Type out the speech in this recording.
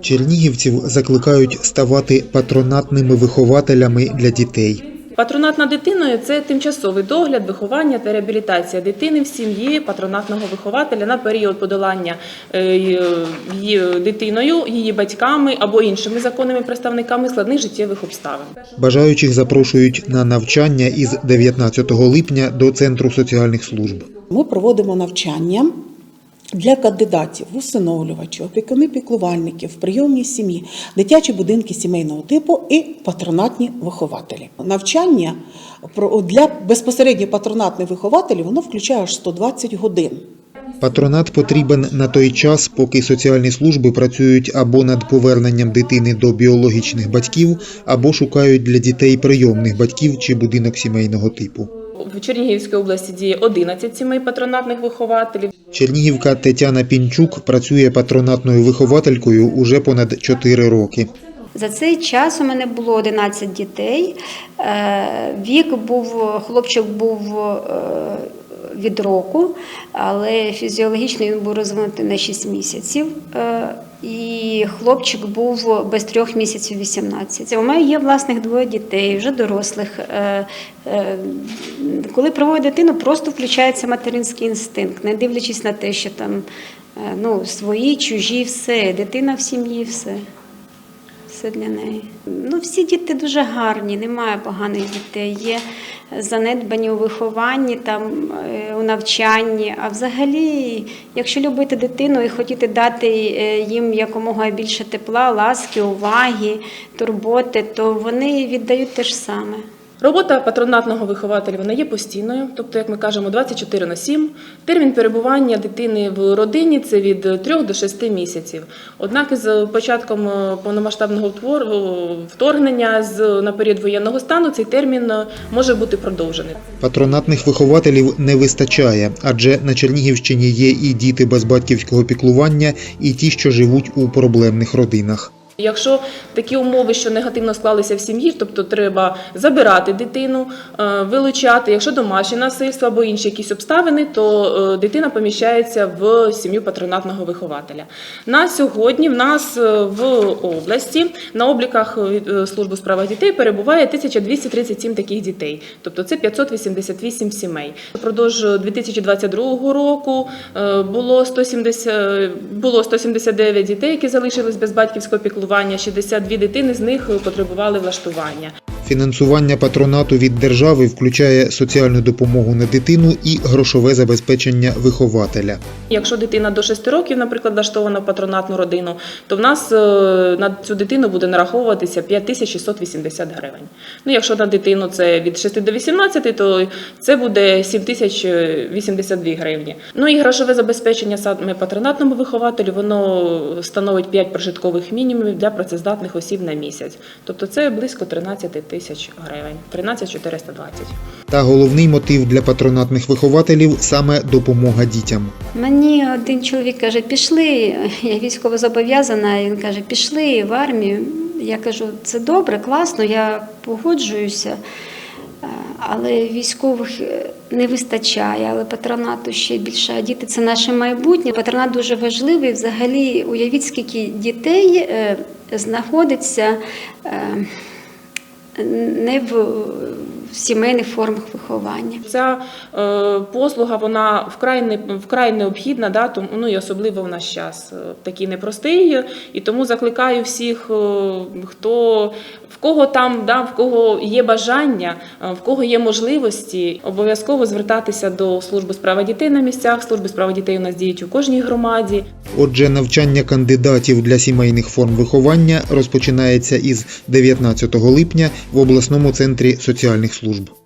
Чернігівців закликають ставати патронатними вихователями для дітей. Патронат над дитиною це тимчасовий догляд, виховання та реабілітація дитини в сім'ї патронатного вихователя на період подолання е, її дитиною, її батьками або іншими законними представниками складних життєвих обставин. Бажаючих запрошують на навчання із 19 липня до Центру соціальних служб. Ми проводимо навчання для кандидатів в усиновлювачі, опікуни піклувальників, прийомні сім'ї, дитячі будинки сімейного типу і патронатні вихователі. Навчання для безпосередньо патронатних вихователів воно включає аж 120 годин. Патронат потрібен на той час, поки соціальні служби працюють або над поверненням дитини до біологічних батьків, або шукають для дітей прийомних батьків чи будинок сімейного типу. В Чернігівській області діє 11 сімей патронатних вихователів. Чернігівка Тетяна Пінчук працює патронатною вихователькою уже понад 4 роки. За цей час у мене було 11 дітей. Е, Вік був, хлопчик був е, від року, але фізіологічно він був розвинутий на 6 місяців. Е, Хлопчик був без трьох місяців 18. У мене є власних двоє дітей, вже дорослих. Е, е, Коли проводить дитину, просто включається материнський інстинкт, не дивлячись на те, що там е, ну, свої, чужі, все, дитина в сім'ї, все все для неї. Ну, всі діти дуже гарні, немає поганих дітей. Є занедбані у вихованні, там, е, у навчанні. А взагалі, якщо любити дитину і хотіти дати е, їм якомога більше тепла, ласки, уваги, турботи, то вони віддають те ж саме. Робота патронатного вихователя вона є постійною, тобто, як ми кажемо, 24 на 7. Термін перебування дитини в родині це від 3 до 6 місяців. Однак із початком е, повномасштабного вторгнення з на період воєнного стану цей термін е, може бути продовжений. Патронатних вихователів не вистачає, адже на Чернігівщині є і діти без батьківського піклування, і ті, що живуть у проблемних родинах. Якщо такі умови, що негативно склалися в сім'ї, тобто треба забирати дитину, е, вилучати, якщо домашнє насильство або інші якісь обставини, то е, дитина поміщається в сім'ю патронатного вихователя. На сьогодні в нас е, в області на обліках служби у справах дітей перебуває 1237 таких дітей, тобто це 588 сімей. Впродовж 2022 року було 170, було 179 дітей, які залишились без батьківського піклування. 62 дитини з них потребували влаштування. Фінансування патронату від держави включає соціальну допомогу на дитину і грошове забезпечення вихователя. Якщо дитина до 6 років, наприклад, влаштована в патронатну родину, то в нас е, на цю дитину буде нараховуватися 5680 гривень. Ну, якщо на дитину це від 6 до 18, то це буде 7082 гривні. Ну і грошове забезпечення саме патронатному вихователю, воно становить 5 прожиткових мінімумів для працездатних осіб на місяць. Тобто це близько 13 тисяч гривень, 13 420. Та головний мотив для патронатних вихователів саме допомога дітям. Мені один чоловік каже, пішли, я військово зобов'язана, він каже, пішли в армію. Я кажу, це добре, класно, я погоджуюся, Е, але військових е, не вистачає, але патронату ще більше. А діти це наше майбутнє. Патронат дуже важливий. Взагалі, уявіть, скільки дітей е, знаходиться не в сімейних формах виховання. Ця е, послуга вона вкрай не вкрай необхідна, да, тому ну і особливо в наш час е, такий непростий. І тому закликаю всіх, е, хто в кого там, да, в кого є бажання, е, в кого є можливості, обов'язково звертатися до служби справи дітей на місцях. Служби справи дітей у нас діють у кожній громаді. Отже, навчання кандидатів для сімейних форм виховання розпочинається із 19 липня в обласному центрі соціальних служб.